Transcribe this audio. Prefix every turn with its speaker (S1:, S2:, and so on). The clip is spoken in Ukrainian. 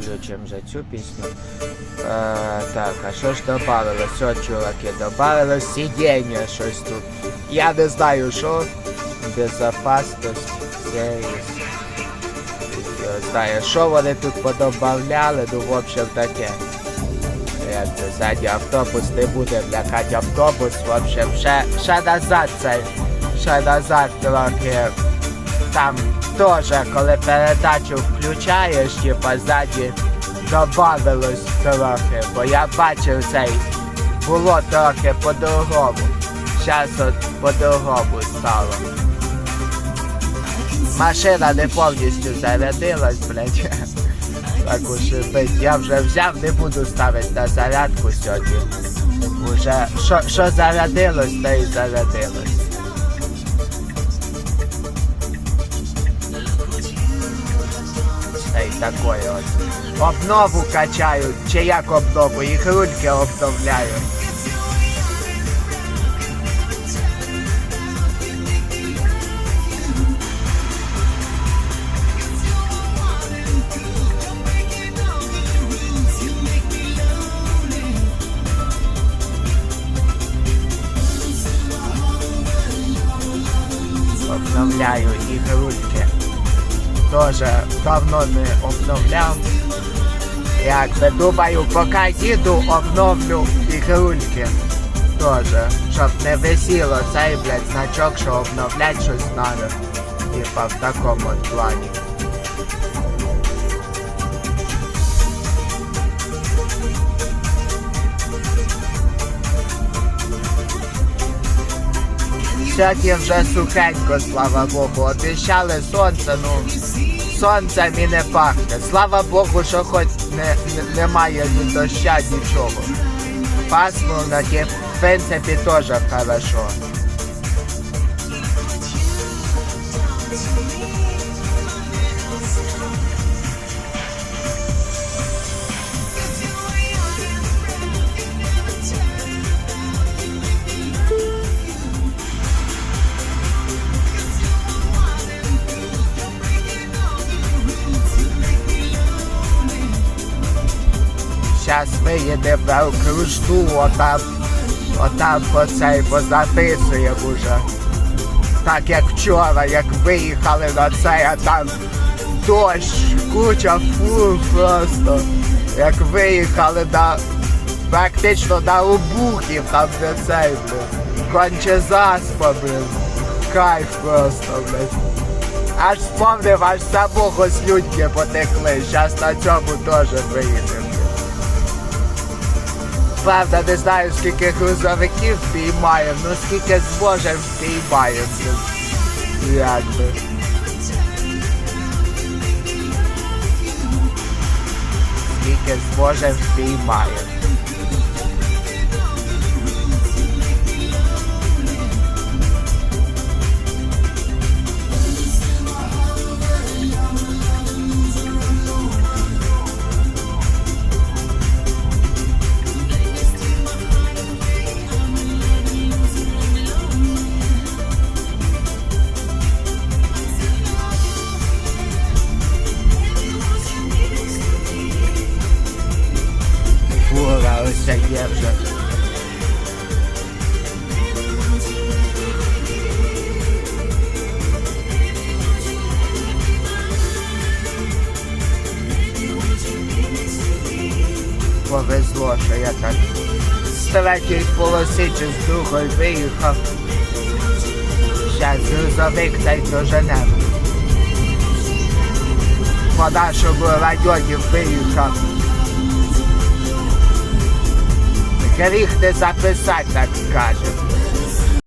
S1: включимо вже цю пісню. Е, так, а що ж добавилось? От, чуваки, добавилось сидіння щось тут. Я не знаю, що. Безопасність, сервіс. Знаю, що вони тут подобавляли, ну, в общем, таке. Ззаді автобус не буде лякати автобус, в общем, ще, ще назад цей, ще назад трохи. Там теж, коли передачу включаєш, типа ззаді добавилось трохи, бо я бачив цей, було трохи по-другому. Зараз от по-другому стало. Машина не повністю зарядилась, блядь. Так уж і бить. Я вже взяв, не буду ставити на зарядку сьогодні. Уже що зарядилось, то і зарядилось. Та й такое от. Обнову качають, чи як обнову, їх рульки обновляють. Обновляю ігрульки. Тоже давно не обновляв. Якби думаю, поки їду, обновлю ігрульки. Тоже, щоб не висіло цей, блядь, значок, що обновлять щось надо. Типа в такому плані. Сьогодні вже сухенько, слава Богу. Обіщали сонце, ну сонцем і не пахне. Слава Богу, що хоч не, не- немає ні доща, нічого. Пасмурно, ті, в принципі, теж хорошо. Щас виїдемо на окружну, отам, отам по цей позаписуємо уже. Так як вчора, як виїхали на цей, а там дощ, куча фур просто. Як виїхали на практично на обухів, там де цей. Конче заспа, блин. Кайф просто, блин. Аж спомнив, аж самого слюньки потекли. Щас на цьому теж виїдемо. Правда, не знаю, скільки грузовиків піймаємо, ну скільки зможемо піймаємо. Якби. Скільки зможемо піймаємо. Вже. Повезло, що я так з третьої полоси чи з другої виїхав. Щас грузовик та й доженемо. По нашому районі виїхав. gerichtet, sagt, was sagt, sagt,